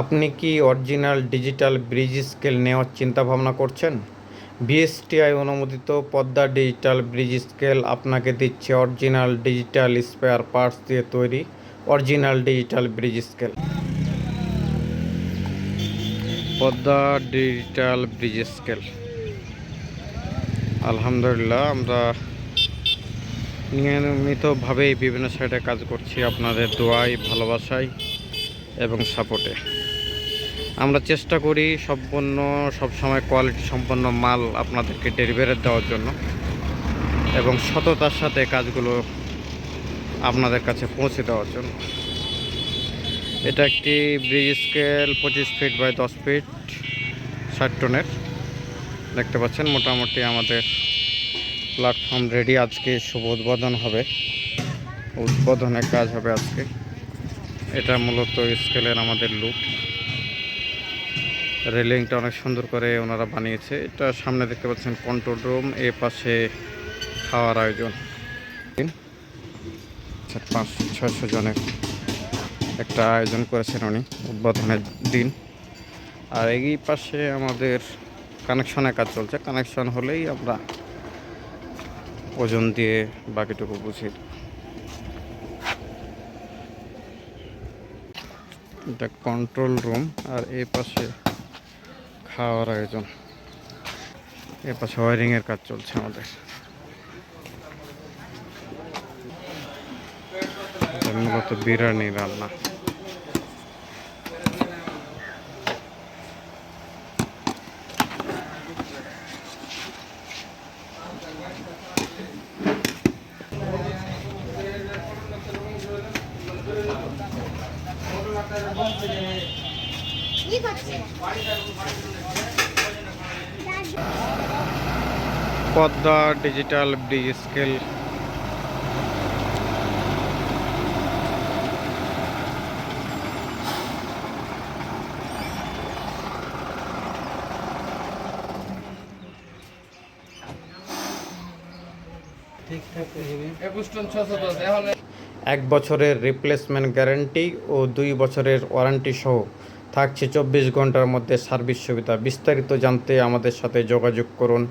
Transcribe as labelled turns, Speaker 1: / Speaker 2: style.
Speaker 1: আপনি কি original digital bridge scale নেওয়ার চিন্তা ভাবনা করছেন? বিএসটিআই অনুমোদিত পদ্মা ডিজিটাল ব্রিজ স্কেল আপনাকে দিচ্ছে অরিজিনাল ডিজিটাল স্পেয়ার পার্টস দিয়ে তৈরি original digital bridge scale. Padma digital bridge scale. আলহামদুলিল্লাহ, আমরা নিয়মিতভাবেই বিভিন্ন সাইডে কাজ করছি। আপনাদের দোয়াই ভালোবাসায় এবং সাপোর্টে। আমরা চেষ্টা করি সম্পূর্ণ সবসময় কোয়ালিটি সম্পন্ন মাল আপনাদেরকে ডেলিভারি দেওয়ার জন্য এবং সততার সাথে কাজগুলো আপনাদের কাছে পৌঁছে দেওয়ার জন্য। এটা একটি ব্রিজ স্কেল পঁচিশ ফিট বাই দশ ফিট ষাট টনের। দেখতে পাচ্ছেন মোটামুটি আমাদের প্ল্যাটফর্ম রেডি আজকে। শুভ উদ্বোধন হবে। উদ্বোধনের কাজ হবে আজকে। এটা মূলত স্কেলের আমাদের লুক রেলিংটা অনেক সুন্দর করে ওনারা বানিয়েছে। এটা সামনে দেখতে পাচ্ছেন কন্ট্রোল রুম এ পাশে খাওয়ার আয়োজন। আচ্ছা, পাঁচ ছয়শো জনের একটা আয়োজন করেছেন উনি উদ্বোধনের দিন। আর এই পাশে আমাদের কানেকশনের কাজ চলছে। কানেকশন হলেই আমরা ওজন দিয়ে বাকিটুকু বুঝি এটা কন্ট্রোল রুম আর এ পাশে খাওয়ার আয়োজন। এ পাশে ওয়ারিং এর কাজ চলছে আমাদের। মূলত বিরিয়ানি রান্না। পদ্মা ডিজিটাল ব্রিজ স্কেল ঠিকঠাক
Speaker 2: একুশ টন ছশো দশ এখন
Speaker 1: এক বছরের রিপ্লেসমেন্ট গ্যারান্টি ও দুই বছরের ওয়ারেন্টি সহ থাকছে চব্বিশ ঘণ্টার মধ্যে সার্ভিস সুবিধা। বিস্তারিত জানতে আমাদের সাথে যোগাযোগ করুন।